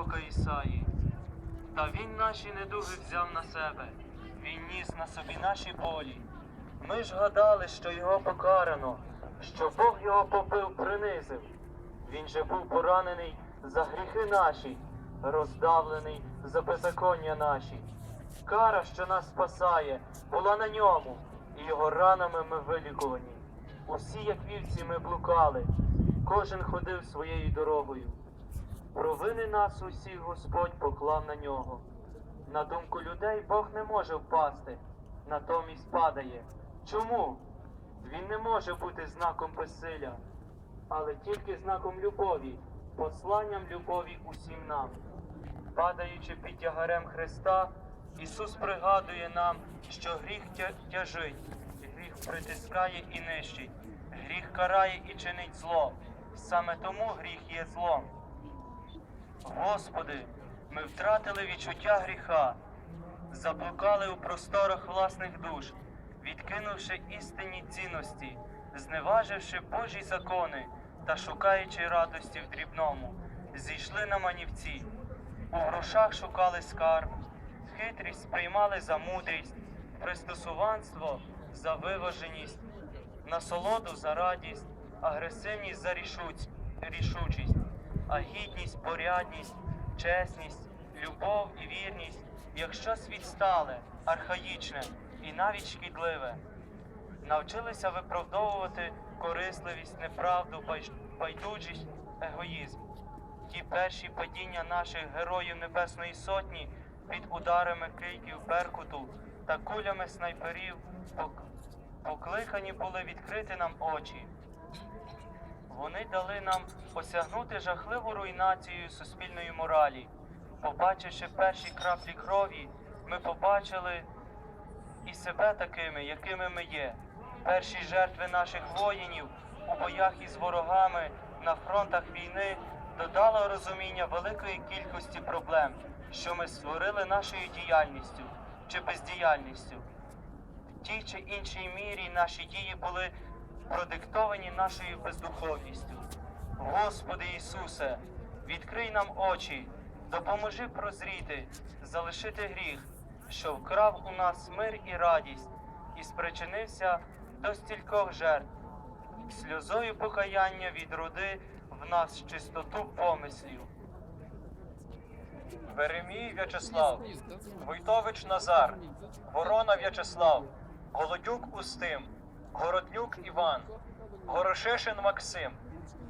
пророка Ісаї. Та він наші недуги взяв на себе, він ніс на собі наші болі. Ми ж гадали, що його покарано, що Бог його побив, принизив. Він же був поранений за гріхи наші, роздавлений за беззаконня наші. Кара, що нас спасає, була на ньому, і його ранами ми вилікувані. Усі, як вівці, ми блукали, кожен ходив своєю дорогою. Провини нас усіх Господь поклав на нього. На думку людей Бог не може впасти, натомість падає. Чому? Він не може бути знаком безсилля, але тільки знаком любові, посланням любові усім нам. Падаючи під тягарем Христа, Ісус пригадує нам, що гріх тяжить, гріх притискає і нищить, гріх карає і чинить зло. Саме тому гріх є злом. Господи, ми втратили відчуття гріха, заблукали у просторах власних душ, відкинувши істинні цінності, зневаживши Божі закони та шукаючи радості в дрібному, зійшли на манівці, у грошах шукали скарб, хитрість сприймали за мудрість, пристосуванство за виваженість, насолоду за радість, агресивність за рішуць- рішучість, а гідність, порядність, чесність, любов і вірність, як щось відстале, архаїчне і навіть шкідливе. Навчилися виправдовувати корисливість, неправду, байдужість, егоїзм. Ті перші падіння наших героїв Небесної Сотні під ударами кийків Беркуту та кулями снайперів покликані були відкрити нам очі. Вони дали нам осягнути жахливу руйнацію суспільної моралі. Побачивши перші краплі крові, ми побачили і себе такими, якими ми є. Перші жертви наших воїнів у боях із ворогами на фронтах війни додало розуміння великої кількості проблем, що ми створили нашою діяльністю чи бездіяльністю. В тій чи іншій мірі наші дії були продиктовані нашою бездуховністю. Господи Ісусе, відкрий нам очі, допоможи прозріти, залишити гріх, що вкрав у нас мир і радість, і спричинився до стількох жертв. Сльозою покаяння відроди в нас чистоту помислів. Веремій В'ячеслав, Войтович Назар, Ворона В'ячеслав, Голодюк Устим, Городнюк Іван, Горошишин Максим,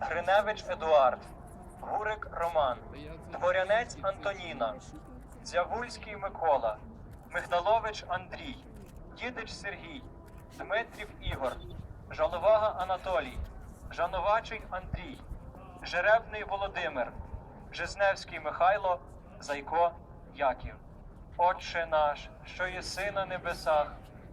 Гриневич Едуард, Гурик Роман, Дворянець Антоніна, Дзявульський Микола, Мигдалович Андрій, Дідич Сергій, Дмитрів Ігор, Жаловага Анатолій, Жановачий Андрій, Жеребний Володимир, Жизневський Михайло, Зайко Яків. Отче наш, що єси на небесах,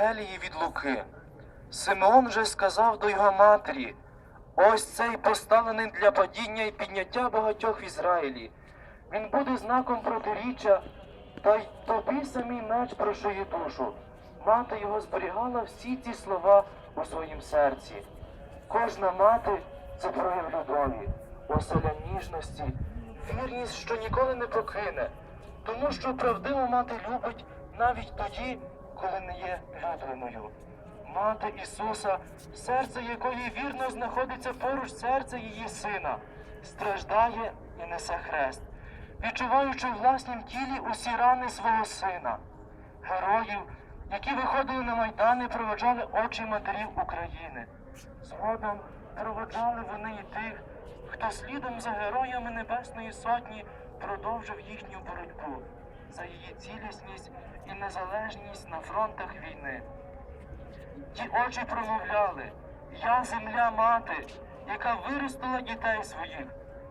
Євангелії від Луки. Симеон же сказав до його матері: ось цей поставлений для падіння і підняття багатьох в Ізраїлі. Він буде знаком протиріччя, та й тобі самий меч прошиє душу. Мати його зберігала всі ці слова у своїм серці. Кожна мати це прояв любові, оселя ніжності, вірність, що ніколи не покине, тому що правдива мати любить навіть тоді, коли не є любленою. Мати Ісуса, серце якої вірно знаходиться поруч серця її сина, страждає і несе хрест, відчуваючи в власнім тілі усі рани свого сина, героїв, які виходили на майдани, проводжали очі матерів України. Згодом проводжали вони і тих, хто слідом за героями Небесної Сотні продовжив їхню боротьбу за її цілісність і незалежність на фронтах війни. Ті очі промовляли, я земля мати, яка виростила дітей своїх,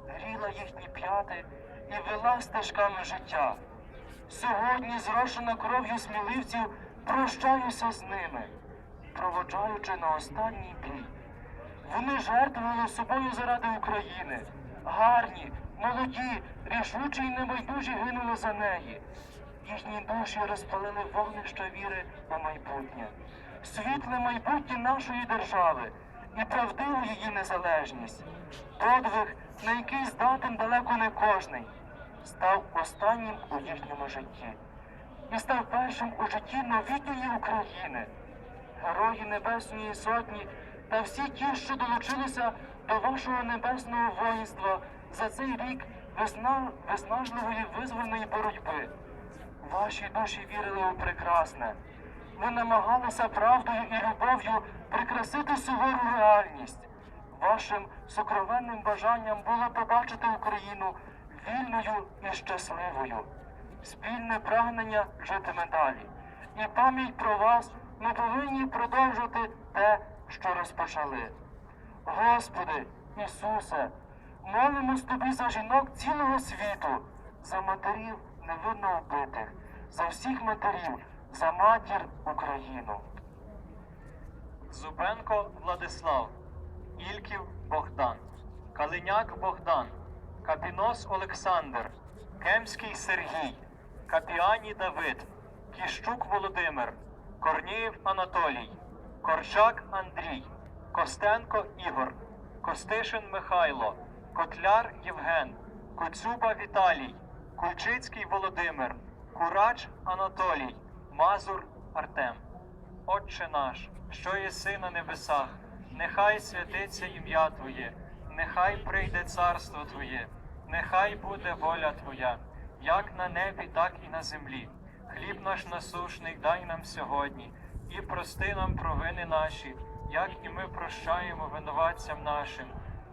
гріла їхні п'яти і вела стежками життя. Сьогодні, зрошена кров'ю сміливців, прощаюся з ними, проводжаючи на останній бій. Вони жертвували собою заради України. Гарні, молоді, рішучі й небайдужі гинули за неї. Їхні душі розпалили вогнище віри у майбутнє, світле майбутнє нашої держави і правдиву її незалежність. Подвиг, на який здатен далеко не кожний, став останнім у їхньому житті і став першим у житті новітньої України. Герої Небесної Сотні та всі ті, що долучилися до вашого небесного воїнства за цей рік виснажливої визвольної боротьби. Ваші душі вірили у прекрасне. Ви намагалися правдою і любов'ю прикрасити сувору реальність. Вашим сокровенним бажанням було побачити Україну вільною і щасливою. Спільне прагнення житиме далі. І пам'ять про вас ми повинні продовжувати те, що розпочали. Господи, Ісусе, молимось тобі за жінок цілого світу, за матерів невинно вбитих, за всіх матерів, за матір Україну. Зубенко Владислав, Ільків Богдан, Калиняк Богдан, Капінос Олександр, Кемський Сергій, Капіані Давид, Кіщук Володимир, Корнієв Анатолій, Корчак Андрій, Костенко Ігор, Костишин Михайло, Котляр Євген, Коцюба Віталій, Кульчицький Володимир, Курач Анатолій, Мазур Артем. Отче наш, що єси на небесах, нехай святиться ім'я Твоє, нехай прийде царство Твоє, нехай буде воля Твоя, як на небі, так і на землі. Хліб наш насушний дай нам сьогодні, і прости нам провини наші, як і ми прощаємо винуватцям нашим,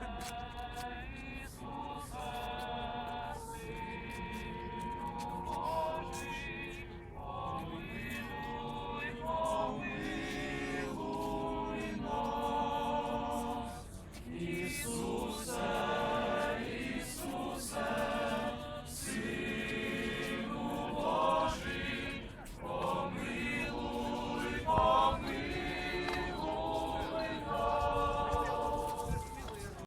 Thank you.